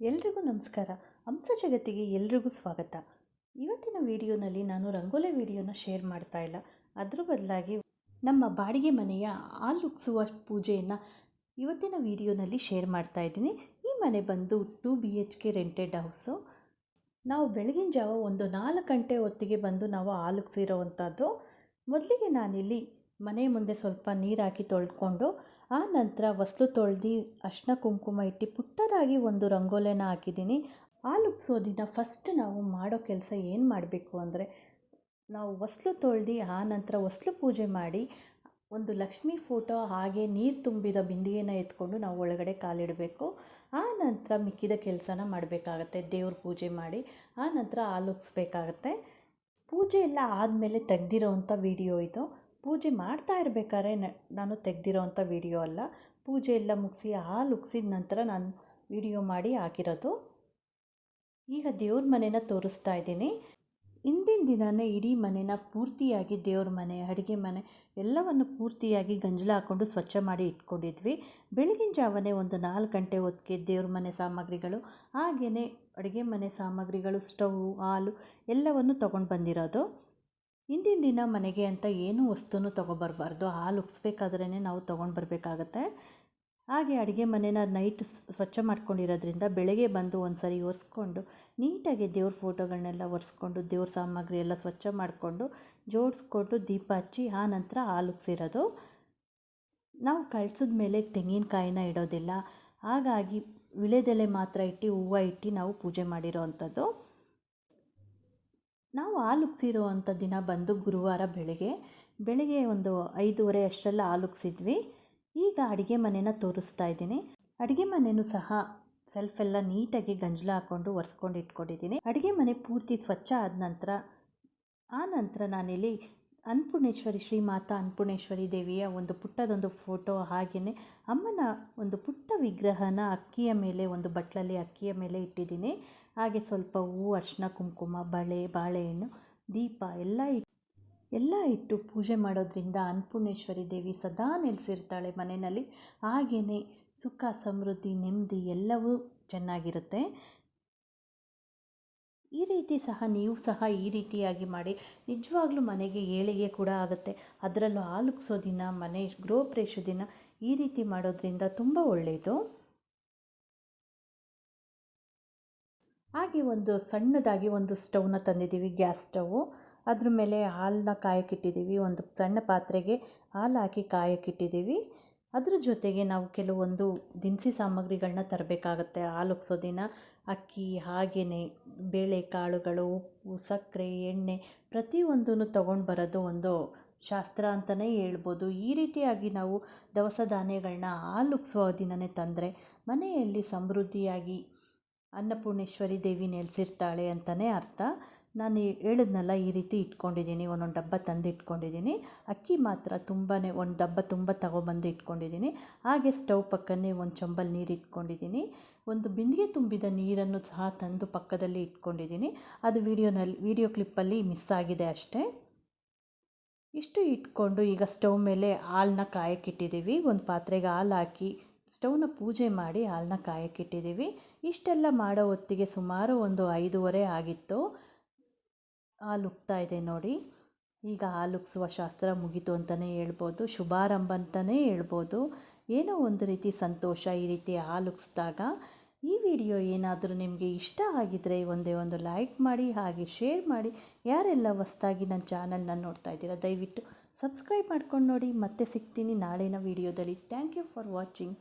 ಎಲ್ರಿಗೂ ನಮಸ್ಕಾರ. ಹಂಸ ಜಗತ್ತಿಗೆ ಎಲ್ರಿಗೂ ಸ್ವಾಗತ. ಇವತ್ತಿನ ವಿಡಿಯೋನಲ್ಲಿ ನಾನು ರಂಗೋಲಿ ವಿಡಿಯೋನ ಶೇರ್ ಮಾಡ್ತಾ ಇಲ್ಲ. ಅದ್ರ ಬದಲಾಗಿ ನಮ್ಮ ಬಾಡಿಗೆ ಮನೆಯ ಹಾಲುಕ್ಸುವ ಪೂಜೆಯನ್ನು ಇವತ್ತಿನ ವಿಡಿಯೋನಲ್ಲಿ ಶೇರ್ ಮಾಡ್ತಾ ಇದ್ದೀನಿ. ಈ ಮನೆ ಬಂದು two B H K rented house ನಾವು ಬೆಳಗಿನ ಜಾವ ಒಂದು ನಾಲ್ಕು ಗಂಟೆ ಹೊತ್ತಿಗೆ ಬಂದು ನಾವು ಹಾಲುಕ್ಸಿರೋವಂಥದ್ದು ಮೊದಲಿಗೆ ನಾನಿಲ್ಲಿ ಮನೆ ಮುಂದೆ ಸ್ವಲ್ಪ ನೀರು ಹಾಕಿ ತೊಳ್ಕೊಂಡು ಆ ನಂತರ ಹೊಸ್ಲು ತೊಳ್ದು ಅರಿಶ್ಣ ಕುಂಕುಮ ಇಟ್ಟು ಪುಟ್ಟದಾಗಿ ಒಂದು ರಂಗೋಲಿನ ಹಾಕಿದ್ದೀನಿ. ಆ ದಿನ ಫಸ್ಟ್ ನಾವು ಮಾಡೋ ಕೆಲಸ ಏನು ಮಾಡಬೇಕು ಅಂದರೆ, ನಾವು ಹೊಸ್ಲು ತೊಳ್ದು ಆ ನಂತರ ಹೊಸ್ಲು ಪೂಜೆ ಮಾಡಿ ಒಂದು ಲಕ್ಷ್ಮಿ ಫೋಟೋ ಹಾಗೆ ನೀರು ತುಂಬಿದ ಬಿಂದಿಗೆನ ಎತ್ಕೊಂಡು ನಾವು ಒಳಗಡೆ ಕಾಲಿಡಬೇಕು. ಆ ನಂತರ ಮಿಕ್ಕಿದ ಕೆಲಸನ ಮಾಡಬೇಕಾಗತ್ತೆ, ದೇವ್ರ ಪೂಜೆ ಮಾಡಿ ಆ ನಂತರ ಹಾಲುಕ್ಸ್ಬೇಕಾಗತ್ತೆ ಪೂಜೆ ಎಲ್ಲ ಆದಮೇಲೆ ತೆಗ್ದಿರೋವಂಥ ವಿಡಿಯೋ ಇದು. ಪೂಜೆ ಮಾಡ್ತಾ ಇರಬೇಕಾದ್ರೆ ನಾನು ತೆಗೆದಿರೋಂಥ ವಿಡಿಯೋ ಅಲ್ಲ. ಪೂಜೆ ಎಲ್ಲ ಮುಗಿಸಿ ಹಾಲು ಉಗ್ಸಿದ ನಂತರ ನಾನು ವಿಡಿಯೋ ಮಾಡಿ ಹಾಕಿರೋದು. ಈಗ ದೇವ್ರ ಮನೆನ ತೋರಿಸ್ತಾ ಇದ್ದೀನಿ. ಇಂದಿನ ದಿನವೇ ಇಡೀ ಮನೆನ ಪೂರ್ತಿಯಾಗಿ ದೇವ್ರ ಮನೆ, ಅಡುಗೆ ಮನೆ ಎಲ್ಲವನ್ನು ಪೂರ್ತಿಯಾಗಿ ಗಂಜಲ ಹಾಕ್ಕೊಂಡು ಸ್ವಚ್ಛ ಮಾಡಿ ಇಟ್ಕೊಂಡಿದ್ವಿ. ಬೆಳಗಿನ ಜಾವನೇ ಒಂದು ನಾಲ್ಕು ಗಂಟೆ ಹೊತ್ತಿಗೆ ದೇವ್ರ ಮನೆ ಸಾಮಗ್ರಿಗಳು ಹಾಗೆಯೇ ಅಡುಗೆ ಮನೆ ಸಾಮಗ್ರಿಗಳು, ಸ್ಟವ್, ಹಾಲು ಎಲ್ಲವನ್ನು ತೊಗೊಂಡು ಬಂದಿರೋದು. ಹಿಂದಿನ ದಿನ ಮನೆಗೆ ಅಂತ ಏನೂ ವಸ್ತುನೂ ತೊಗೊಬರ್ಬಾರ್ದು. ಹಾಲು ಉಗಿಸ್ಬೇಕಾದ್ರೇ ನಾವು ತೊಗೊಂಡು ಬರಬೇಕಾಗತ್ತೆ. ಹಾಗೆ ಅಡುಗೆ ಮನೇನ ನೈಟ್ ಸ್ವಚ್ಛ ಮಾಡ್ಕೊಂಡಿರೋದ್ರಿಂದ ಬೆಳಗ್ಗೆ ಬಂದು ಒಂದು ಸರಿ ಒರೆಸ್ಕೊಂಡು, ನೀಟಾಗಿ ದೇವ್ರ ಫೋಟೋಗಳನ್ನೆಲ್ಲ ಒರೆಸ್ಕೊಂಡು, ದೇವ್ರ ಸಾಮಗ್ರಿ ಎಲ್ಲ ಸ್ವಚ್ಛ ಮಾಡಿಕೊಂಡು ಜೋಡಿಸ್ಕೊಂಡು ದೀಪ ಹಚ್ಚಿ, ಆ ನಂತರ ಹಾಲು ಉಗ್ಸಿರೋದು ನಾವು ಕಳ್ಸಿದ ಮೇಲೆ ತೆಂಗಿನಕಾಯಿನ ಇಡೋದಿಲ್ಲ. ಹಾಗಾಗಿ, ವಿಳೆದೆಲೆ ಮಾತ್ರ ಇಟ್ಟು, ಹೂವು ಇಟ್ಟು ನಾವು ಪೂಜೆ ಮಾಡಿರೋ ಅಂಥದ್ದು. ನಾವು ಹಾಲು ಉಗ್ಸಿರೋ ಅಂಥ ದಿನ ಬಂದು ಗುರುವಾರ ಬೆಳಗ್ಗೆ ಬೆಳಗ್ಗೆ ಒಂದು ಐದೂವರೆ ಅಷ್ಟರಲ್ಲಿ ಆಲುಕ್ಸಿದ್ವಿ ಈಗ ಅಡುಗೆ ಮನೆನ ತೋರಿಸ್ತಾ ಇದ್ದೀನಿ. ಅಡುಗೆ ಮನೆಯೂ ಸಹ ಸೆಲ್ಫ್ ಎಲ್ಲ ನೀಟಾಗಿ ಗಂಜಲ ಹಾಕ್ಕೊಂಡು ಒರೆಸ್ಕೊಂಡು ಇಟ್ಕೊಂಡಿದ್ದೀನಿ. ಅಡುಗೆ ಮನೆ ಪೂರ್ತಿ ಸ್ವಚ್ಛ ಆದ ನಂತರ, ಆ ನಂತರ ನಾನಿಲ್ಲಿ ಅನ್ನಪೂರ್ಣೇಶ್ವರಿ ಶ್ರೀ ಮಾತಾ ಅನ್ನಪೂರ್ಣೇಶ್ವರಿ ದೇವಿಯ ಒಂದು ಪುಟ್ಟದೊಂದು ಫೋಟೋ ಹಾಗೆಯೇ ಅಮ್ಮನ ಒಂದು ಪುಟ್ಟ ವಿಗ್ರಹನ ಅಕ್ಕಿಯ ಮೇಲೆ, ಒಂದು ಬಟ್ಲಲ್ಲಿ ಅಕ್ಕಿಯ ಮೇಲೆ ಇಟ್ಟಿದ್ದೀನಿ. ಹಾಗೆ ಸ್ವಲ್ಪ ಹೂವು ಅರ್ಶಿನ ಕುಂಕುಮ, ಬಳೆ, ಬಾಳೆಹಣ್ಣು, ದೀಪ ಎಲ್ಲ ಇಟ್ಟು ಎಲ್ಲ ಇಟ್ಟು ಪೂಜೆ ಮಾಡೋದ್ರಿಂದ ಅನ್ನಪೂರ್ಣೇಶ್ವರಿ ದೇವಿ ಸದಾ ನೆಲೆಸಿರ್ತಾಳೆ ಮನೆಯಲ್ಲಿ. ಹಾಗೆಯೇ ಸುಖ, ಸಮೃದ್ಧಿ, ನೆಮ್ಮದಿ ಎಲ್ಲವೂ ಚೆನ್ನಾಗಿರುತ್ತೆ. ಈ ರೀತಿ ಸಹ, ನೀವು ಸಹ ಈ ರೀತಿಯಾಗಿ ಮಾಡಿ. ನಿಜವಾಗ್ಲೂ ಮನೆಗೆ ಏಳಿಗೆ ಕೂಡ ಆಗುತ್ತೆ. ಅದರಲ್ಲೂ ಆಲುಕ್ಸೋ ದಿನ, ಮನೆ ಗೃಹ ಪ್ರವೇಶ ದಿನ ಈ ರೀತಿ ಮಾಡೋದ್ರಿಂದ ತುಂಬ ಒಳ್ಳೆಯದು ಹಾಗೆ ಒಂದು ಸಣ್ಣದಾಗಿ ಒಂದು ಸ್ಟವ್ನ ತಂದಿದ್ದೀವಿ ಗ್ಯಾಸ್ ಸ್ಟವ್ವು ಅದ್ರ ಮೇಲೆ ಹಾಲನ್ನ ಕಾಯಕ್ಕಿಟ್ಟಿದ್ದೀವಿ. ಒಂದು ಸಣ್ಣ ಪಾತ್ರೆಗೆ ಹಾಲು ಹಾಕಿ ಕಾಯಕ್ಕಿಟ್ಟಿದ್ದೀವಿ. ಅದ್ರ ಜೊತೆಗೆ ನಾವು ಕೆಲವೊಂದು ದಿನಸಿ ಸಾಮಗ್ರಿಗಳನ್ನ ತರಬೇಕಾಗತ್ತೆ ಹಾಲು ಉಗ್ಸೋ ದಿನ ಅಕ್ಕಿ ಹಾಗೆಯೇ ಬೇಳೆ ಕಾಳುಗಳು ಉಪ್ಪು, ಸಕ್ಕರೆ, ಎಣ್ಣೆ ಪ್ರತಿಯೊಂದನ್ನು ತೊಗೊಂಡು ಬರೋದು ಒಂದು ಶಾಸ್ತ್ರ ಅಂತಲೇ ಹೇಳ್ಬೋದು. ಈ ರೀತಿಯಾಗಿ ನಾವು ದವಸ ಧಾನ್ಯಗಳನ್ನ ಹಾಲು ಉಗ್ಸುವ ದಿನವೇ ತಂದರೆ ಮನೆಯಲ್ಲಿ ಸಮೃದ್ಧಿಯಾಗಿ ಅನ್ನಪೂರ್ಣೇಶ್ವರಿ ದೇವಿ ನೆಲೆಸಿರ್ತಾಳೆ ಅಂತಲೇ ಅರ್ಥ. ನಾನು ಹೇಳಿದ್ನಲ್ಲ ಈ ರೀತಿ ಇಟ್ಕೊಂಡಿದ್ದೀನಿ, ಒಂದೊಂದು ಡಬ್ಬ ತಂದು ಇಟ್ಕೊಂಡಿದ್ದೀನಿ. ಅಕ್ಕಿ ಮಾತ್ರ ತುಂಬಾ ಒಂದು ಡಬ್ಬ ತುಂಬ ತಗೊಬಂದು ಇಟ್ಕೊಂಡಿದ್ದೀನಿ. ಹಾಗೆ ಸ್ಟವ್ ಪಕ್ಕನೇ ಒಂದು ಚೊಂಬಲ್ ನೀರು ಇಟ್ಕೊಂಡಿದ್ದೀನಿ. ಒಂದು ಬಿಂದಿಗೆ ತುಂಬಿದ ನೀರನ್ನು ಸಹ ತಂದು ಪಕ್ಕದಲ್ಲಿ ಇಟ್ಕೊಂಡಿದ್ದೀನಿ. ಅದು ವಿಡಿಯೋನಲ್ಲಿ ವಿಡಿಯೋ ಕ್ಲಿಪ್ಪಲ್ಲಿ ಮಿಸ್ ಆಗಿದೆ ಅಷ್ಟೇ. ಇಷ್ಟು ಇಟ್ಕೊಂಡು ಈಗ ಸ್ಟವ್ ಮೇಲೆ ಹಾಲನ್ನ ಕಾಯಕ್ಕಿಟ್ಟಿದ್ದೀವಿ ಒಂದು ಪಾತ್ರೆಗೆ ಹಾಲು ಹಾಕಿ ಸ್ಟವ್ನ ಪೂಜೆ ಮಾಡಿ ಹಾಲನ್ನ ಕಾಯಕ್ಕಿಟ್ಟಿದ್ದೀವಿ. ಇಷ್ಟೆಲ್ಲ ಮಾಡೋ ಹೊತ್ತಿಗೆ ಸುಮಾರು ಒಂದು ಐದೂವರೆ ಆಗಿತ್ತು. ಹಾಲು ಉಕ್ತಾ ಇದೆ ನೋಡಿ. ಈಗ ಹಾಲು ಉಕ್ಸುವ ಶಾಸ್ತ್ರ ಮುಗೀತು ಅಂತಲೇ ಹೇಳ್ಬೋದು. ಶುಭಾರಂಭ ಅಂತಲೇ ಹೇಳ್ಬೋದು. ಏನೋ ಒಂದು ರೀತಿ ಸಂತೋಷ ಈ ರೀತಿ ಹಾಲು ಉಕ್ಸ್ದಾಗ. ಈ ವಿಡಿಯೋ ಏನಾದರೂ ನಿಮಗೆ ಇಷ್ಟ ಆಗಿದ್ದರೆ ಒಂದೇ ಒಂದು ಲೈಕ್ ಮಾಡಿ, ಹಾಗೆ ಶೇರ್ ಮಾಡಿ. ಯಾರೆಲ್ಲ ಹೊಸ್ದಾಗಿ ನನ್ನ ಚಾನಲ್ನ ನೋಡ್ತಾ ಇದ್ದೀರಾ, ದಯವಿಟ್ಟು ಸಬ್ಸ್ಕ್ರೈಬ್ ಮಾಡ್ಕೊಂಡು ನೋಡಿ. ಮತ್ತೆ ಸಿಗ್ತೀನಿ ನಾಳಿನ ವಿಡಿಯೋದಲ್ಲಿ. Thank you for watching.